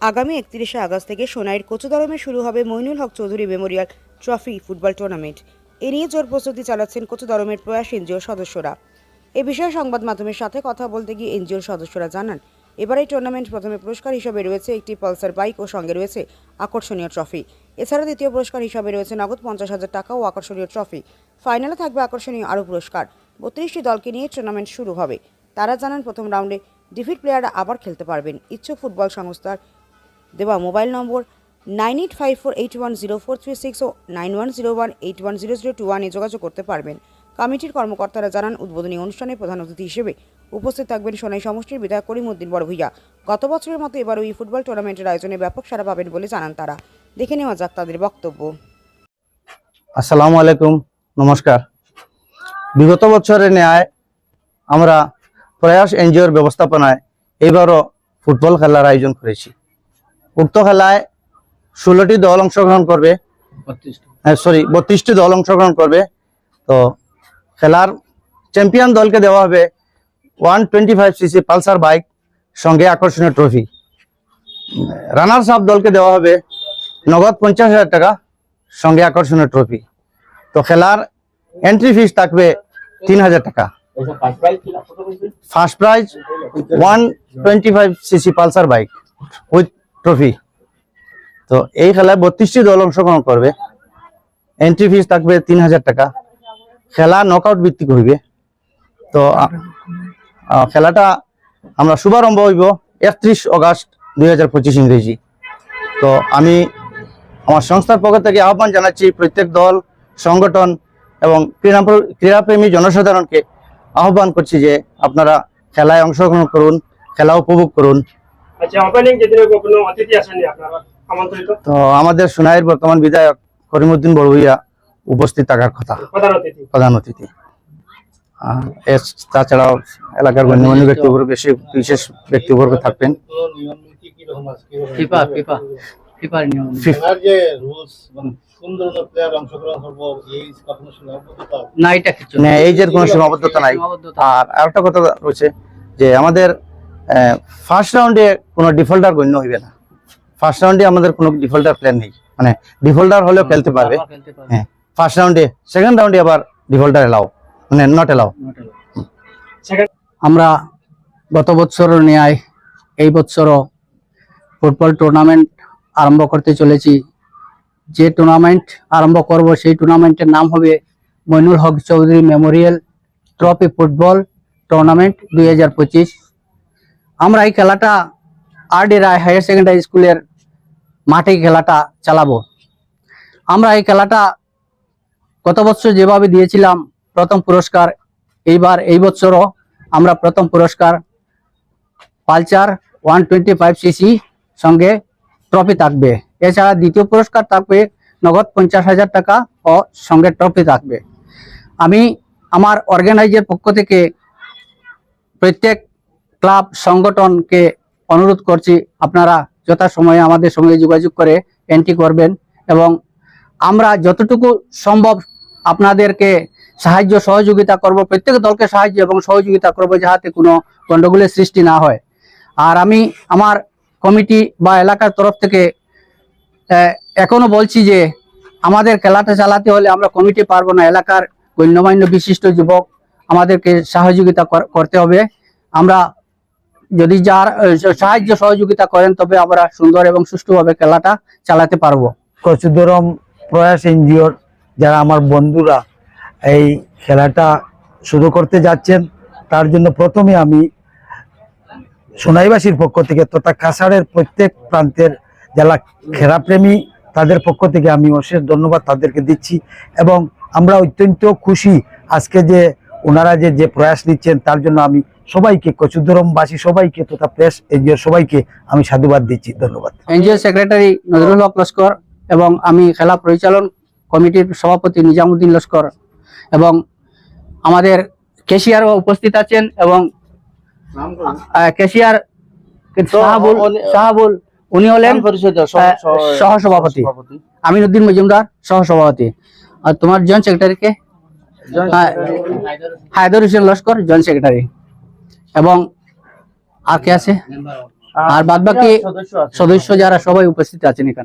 আগামী একত্রিশে আগস্ট থেকে সোনাইয়ের কোচুদরমে শুরু হবে Mainul Haque Chowdhury memorial trophy football tournament. এ নিয়ে জোর প্রস্তুতি চালাচ্ছেন কোচুদরমের প্রয়াস এনজিওর সদস্যরা। এ বিষয়ে সংবাদ মাধ্যমের সাথে কথা বলতে গিয়ে এনজিওর সদস্যরা জানান, এবার এই টুর্নামেন্ট প্রথমে পুরস্কার হিসাবে রয়েছে একটি পালসার বাইক ও সঙ্গে রয়েছে আকর্ষণীয় ট্রফি। এছাড়া দ্বিতীয় পুরস্কার হিসাবে রয়েছে নগদ পঞ্চাশ হাজার টাকা ও আকর্ষণীয় ট্রফি। ফাইনালে থাকবে আকর্ষণীয় আরও পুরস্কার। বত্রিশটি দলকে নিয়ে টুর্নামেন্ট শুরু হবে। তারা জানান, প্রথম রাউন্ডে ডিফিট প্লেয়াররা আবার খেলতে পারবেন। ইচ্ছুক ফুটবল সংস্থার দেওয়া mobile number nine eight five four eight one zero four three six ও nine one zero one eight one zero zero two ওয়ানে যোগাযোগ করতে পারবেন। কমিটির কর্মকর্তারা জানান, উদ্বোধনী অনুষ্ঠানে প্রধান অতিথি হিসেবে উপস্থিত থাকবেন সোনাই সমষ্টির বিধায়ক করিমউদ্দিন বড়ভূইয়া গত বছরের মতো এবারও এই ফুটবল টুর্নামেন্টের আয়োজনে ব্যাপক সাড়া পাবেন বলে জানান তারা। দেখে নেওয়া যাক তাদের বক্তব্য। আসসালামু আলাইকুম, নমস্কার। বিগত বছরের ন্যায় আমরা প্রয়াস এনজিওর ব্যবস্থাপনায় এবারও ফুটবল খেলার আয়োজন করেছি। উক্ত খেলায় ষোলোটি দল অংশগ্রহণ করবে। সরি বত্রিশটি দল অংশগ্রহণ করবে। তো খেলার চ্যাম্পিয়ন দলকে দেওয়া হবে one twenty five CC Pulsar bike সঙ্গে আকর্ষণীয় ট্রফি রানার্স আপ দলকে দেওয়া হবে নগদ পঞ্চাশ হাজার টাকা সঙ্গে আকর্ষণীয় ট্রফি তো খেলার এন্ট্রি ফিস থাকবে তিন হাজার টাকা। First prize one twenty five CC Pulsar bike. With trophy. তো এই খেলায় বত্রিশটি দল অংশগ্রহণ করবে। এন্ট্রি ফিস থাকবে তিন হাজার টাকা। খেলা নকআউট ভিত্তিক হইবে। তো খেলাটা আমরা শুভারম্ভ হইব একত্রিশ অগাস্ট দুই হাজার পঁচিশ ইংরেজি। তো আমি আমার সংস্থার পক্ষ থেকে আহ্বান জানাচ্ছি প্রত্যেক দল, সংগঠন এবং ক্রীড়া ক্রীড়াপ্রেমী জনসাধারণকে আহ্বান করছি যে আপনারা খেলায় অংশগ্রহণ করুন, খেলা উপভোগ করুন। আচ্ছা ওপেনিং যেদিন কোনো অতিথি আসেননি আপনারা আমন্ত্রিত? তো আমাদের সোনাইয়ের বর্তমান বিধায়ক করিমউদ্দিন বড়ুইয়া উপস্থিত থাকার কথা। প্রধান অতিথি। প্রধান অতিথি। তাছাড়াও এলাকার গণ্যমান্য ব্যক্তিবর্গ বেশি বিশেষ ব্যক্তিবর্গ থাকবেন। যে মানে কোন এই সীমাবদ্ধতা? না এটা কিছু মানে এইজের কোনো সীমাবদ্ধতা নাই। আর আরেকটা কথা রয়েছে যে আমাদের ফার্স্ট রাউন্ডে কোনো ডিফল্টার গণ্য হইবে না। ফার্স্ট রাউন্ডে আমাদের কোনো ডিফল্টার প্ল্যান নেই। মানে ডিফল্টার হলেও খেলতে পারবে। হ্যাঁ ফার্স্ট রাউন্ডে সেকেন্ড রাউন্ডে আবার ডিফল্টার এলাও মানে নট এলাও সেকেন্ড আমরা গত বছর ন্যায় এই বছরও ফুটবল টুর্নামেন্ট আরম্ভ করতে চলেছি। যে টুর্নামেন্ট আরম্ভ করব সেই টুর্নামেন্টের নাম হবে Mainul Haque Chowdhury memorial trophy football tournament দুই হাজার পঁচিশ। আমরা এই খেলাটা R D Roy higher secondary স্কুলের মাঠে খেলাটা চালাবো। আমরা এই খেলাটা গত বছর যেভাবে দিয়েছিলাম প্রথম পুরস্কার, এইবার এই বছরও আমরা প্রথম পুরস্কার Pulsar one twenty five CC সঙ্গে ট্রফি থাকবে। এছাড়া দ্বিতীয় পুরস্কার থাকবে নগদ পঞ্চাশ হাজার টাকা ও সঙ্গে ট্রফি থাকবে। আমি আমার অর্গানাইজের পক্ষ থেকে প্রত্যেক ক্লাব সংগঠনকে অনুরোধ করছি আপনারা যথাসময়ে আমাদের সঙ্গে যোগাযোগ করে এন্ট্রি করবেন এবং আমরা যতটুকু সম্ভব আপনাদেরকে সাহায্য সহযোগিতা করব প্রত্যেক দলকে সাহায্য এবং সহযোগিতা করব যাতে কোনো গণ্ডগোলের সৃষ্টি না হয়। আর আমি আমার কমিটি বা এলাকার তরফ থেকে আহ, এখনও বলছি যে আমাদের খেলাটা চালাতে হলে আমরা কমিটি পারব না এলাকার গণ্যমান্য বিশিষ্ট যুবক আমাদেরকে সহযোগিতা কর- করতে হবে। আমরা যদি যার সাহায্য সহযোগিতা করেন, তবে আমরা সুন্দর এবং সুষ্ঠুভাবে খেলাটা চালাতে পারব। কচুদরম প্রয়াস এনজিওর যারা আমার বন্ধুরা এই খেলাটা শুরু করতে যাচ্ছেন, তার জন্য প্রথমে আমি সোনাইবাসীর পক্ষ থেকে তথা কাছাড়ের প্রত্যেক প্রান্তের যারা খেলাপ্রেমী, তাদের পক্ষ থেকে আমি অশেষ ধন্যবাদ তাদেরকে দিচ্ছি এবং আমরা অত্যন্ত খুশি আজকে যে ওনারা যে যে প্রয়াস নিচ্ছেন তার জন্য আমি সবাইকে কচুদরমবাসী সবাইকে তথা প্রেস এনজিওর সবাইকে আমি সাধুবাদ দিচ্ছি। ধন্যবাদ। এনজিও সেক্রেটারি নজরুল হক লস্কর এবং আমি খেলা পরিচালন কমিটির সভাপতি নিজামুদ্দিন লস্কর এবং আমাদের কেশিয়ারও উপস্থিত আছেন এবং কেশিয়ার শাহাবুল শাহাবুল উনি হলেন সহসভাপতি। আমিনুদ্দিন মজুমদার সহসভাপতি। আর তোমার জয়েন্ট সেক্রেটারি কে আহ, হায়দর হোসেন লস্কর জয়েন্ট সেক্রেটারি এবং আর কে আছে? আর বাদ বাকি সদস্য সদস্য যারা সবাই উপস্থিত আছেন এখানে।